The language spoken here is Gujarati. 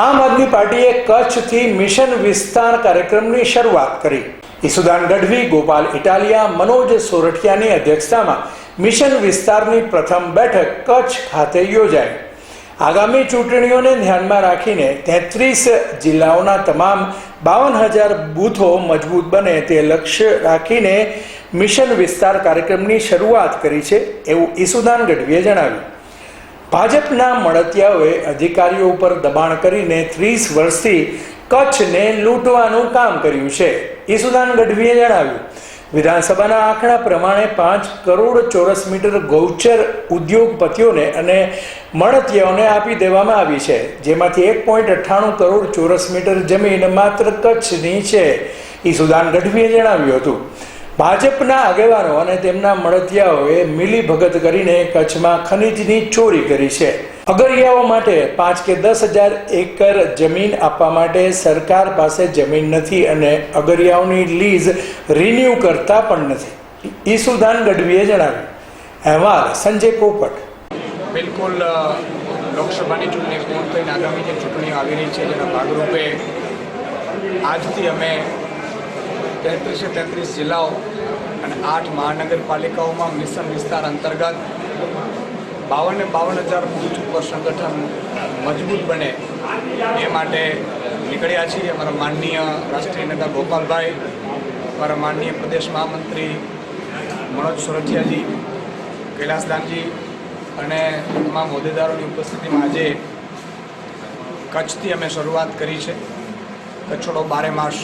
આમ આદમી પાર્ટીએ કચ્છથી મિશન વિસ્તાર કાર્યક્રમની શરૂઆત કરી. ઈસુદાન ગઢવી, ગોપાલ ઇટાલિયા, મનોજ સોરઠિયાની અધ્યક્ષતામાં મિશન વિસ્તારની પ્રથમ બેઠક કચ્છ ખાતે યોજાઈ. આગામી ચૂંટણીઓને ધ્યાનમાં રાખીને તેત્રીસ જિલ્લાઓના તમામ બાવન હજાર બૂથો મજબૂત બને તે લક્ષ્ય રાખીને મિશન વિસ્તાર કાર્યક્રમની શરૂઆત કરી છે એવું ઈસુદાન ગઢવીએ જણાવ્યું. ભાજપના મળતિયાઓએ અધિકારીઓ ઉપર દબાણ કરીને ત્રીસ વર્ષથી કચ્છને લૂંટવાનું કામ કર્યું છે. ઈસુદાન ગઢવીએ જણાવ્યું, વિધાનસભાના આંકડા પ્રમાણે પાંચ કરોડ ચોરસ મીટર ગૌચર ઉદ્યોગપતિઓને અને મળતિયાઓને આપી દેવામાં આવી છે, જેમાંથી એક પોઈન્ટ અઠ્ઠાણું કરોડ ચોરસ મીટર જમીન માત્ર કચ્છની છે. ઈસુદાન ગઢવીએ જણાવ્યું હતું ભાજપના આગેવાનો અને તેમના મળતિયાઓએ મિલી ભગત કરીને કચ્છમાં ખનીજની ચોરી કરી છે. અગરિયાઓ માટે પાંચ કે દસ હજાર એકર જમીન આપવા માટે સરકાર પાસે જમીન નથી અને અગરિયાઓની લીઝ રિન્યૂ કરતા પણ નથી. ઈસુદાન ગઢવીએ જણાવ્યું. અહેવાલ સંજય પોપટ. બિલકુલ લોકસભાની ચૂંટણી પૂર્ણ થઈને આગામી જે ચૂંટણીઓ આવી રહી છે, જેના ભાગરૂપે આજથી અમે તેત્રીસે તેત્રીસ જિલ્લાઓ અને આઠ મહાનગરપાલિકાઓમાં મિશન વિસ્તાર અંતર્ગત બાવને બાવન હજાર બુથ ઉપર સંગઠન મજબૂત બને એ માટે નીકળ્યા છીએ. અમારા માનનીય રાષ્ટ્રીય નેતા ગોપાલભાઈ, અમારા માનનીય પ્રદેશ મહામંત્રી મનોજ સોરઠિયાજી કૈલાસદાનજી અને તમામ હોદ્દેદારોની ઉપસ્થિતિમાં આજે કચ્છથી અમે શરૂઆત કરી છે. કચ્છોડો બારે માસ